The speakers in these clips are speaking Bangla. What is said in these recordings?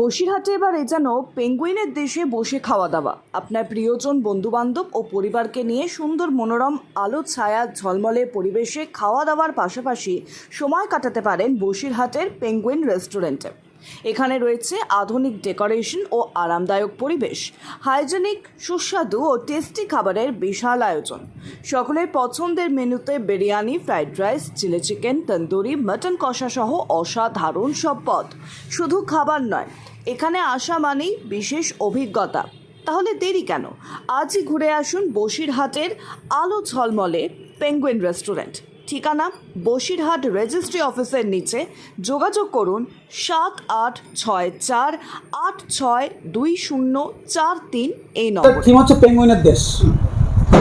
বসিরহাটে এবারে যেন পেঙ্গুইনের দেশে বসে খাওয়া দাওয়া। আপনার প্রিয়জন, বন্ধুবান্ধব ও পরিবারকে নিয়ে সুন্দর মনোরম আলো, ছায়া, ঝলমলে পরিবেশে খাওয়া দাওয়ার পাশাপাশি সময় কাটাতে পারেন বসিরহাটের পেঙ্গুইন রেস্টুরেন্টে। এখানে রয়েছে আধুনিক ডেকোরেশন ও আরামদায়ক পরিবেশ, হাইজেনিক, সুস্বাদু ও টেস্টি খাবারের বিশাল আয়োজন। সকলের পছন্দের মেনুতে biryani, fried rice, chilli chicken, tandoori, mutton কষা সহ অসাধারণ সব পদ। শুধু খাবার নয়, এখানে আসা মানেই বিশেষ অভিজ্ঞতা। তাহলে দেরি কেন? আজই ঘুরে আসুন বসিরহাটের আলো ঝলমলে পেঙ্গুইন রেস্টুরেন্ট। ঠিকানা বসিরহাট রেজিস্ট্রি অফিসের নিচে। যোগাযোগ করুন সাত আট ছয় চার আট ছয় দুই শূন্য চার তিন এই নম্বর। থিম হচ্ছে পেঙ্গুইনের দেশ।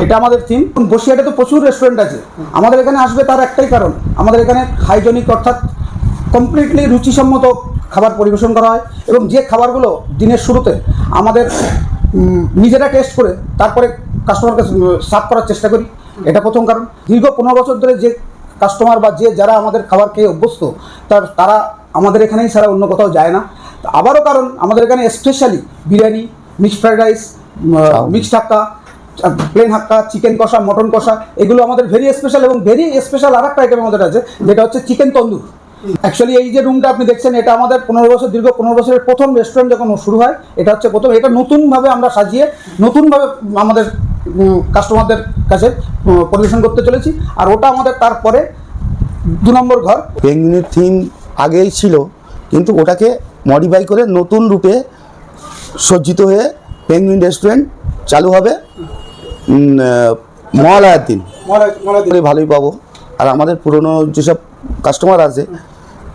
এটা আমাদের থিম বসিরহাটে তো প্রচুর রেস্টুরেন্ট আছে। আমাদের এখানে আসবে তার একটাই কারণ। আমাদের এখানে হাইজেনিক অর্থাৎ কমপ্লিটলি রুচিসম্মত খাবার পরিবেশন করা হয় এবং যে খাবারগুলো দিনের শুরুতে আমাদের নিজেরা টেস্ট করে তারপরে কাস্টমারকে সার্ভ করার চেষ্টা করি। এটা প্রথম কারণ। দীর্ঘ পনেরো বছর ধরে যে কাস্টমার বা যে যারা আমাদের খাবার খেয়ে অভ্যস্ত তার তারা আমাদের এখানেই ছাড়া অন্য কোথাও যায় না। আবারও কারণ আমাদের এখানে specially biryani mixed fried rice mixed Hakka plain Hakka chicken কষা মটন কষা এগুলো আমাদের ভেরি স্পেশাল এবং ভেরি স্পেশাল আর একটা আইটেম আমাদের আছে যেটা হচ্ছে চিকেন তন্দুর। অ্যাকচুয়ালি এই যে রুমটা আপনি দেখছেন এটা আমাদের পনেরো বছর দীর্ঘ পনেরো বছরের প্রথম রেস্টুরেন্ট যখন শুরু হয় এটা হচ্ছে প্রথম এটা নতুনভাবে আমরা সাজিয়ে নতুনভাবে আমাদের কাস্টমারদের কাছে পরিবেশন করতে চলেছি। আর ওটা আমাদের তারপরে দু নম্বর ঘর। পেঙ্গুইনের থিম আগেই ছিল কিন্তু ওটাকে মডিফাই করে নতুন রূপে সজ্জিত হয়ে পেঙ্গুইন রেস্টুরেন্ট চালু হবে মহালয়ার দিন। ভালোই পাবো। আর আমাদের পুরনো যেসব কাস্টমার আছে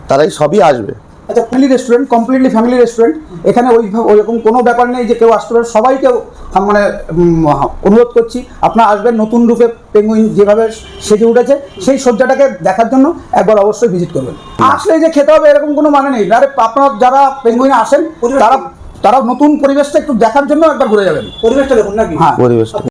তারাই সবই আসবে। আচ্ছা family restaurant completely family restaurant এখানে ওই ওইরকম কোনো ব্যাপার নেই যে কেউ আসতে পারে। সবাইকে মানে অনুরোধ করছি আপনারা আসবেন নতুন রূপে পেঙ্গুইন যেভাবে সেজে উঠেছে সেই সজ্জাটাকে দেখার জন্য একবার অবশ্যই ভিজিট করবেন। আসলে যে খেতে হবে এরকম কোনো মানে নেই। আরে আপনার যারা পেঙ্গুইনে আসেন তারা তারা নতুন পরিবেশটা একটু দেখার জন্য একবার ঘুরে যাবেন। পরিবেশটা দেখুন নাকি? হ্যাঁ। পরিবেশটা।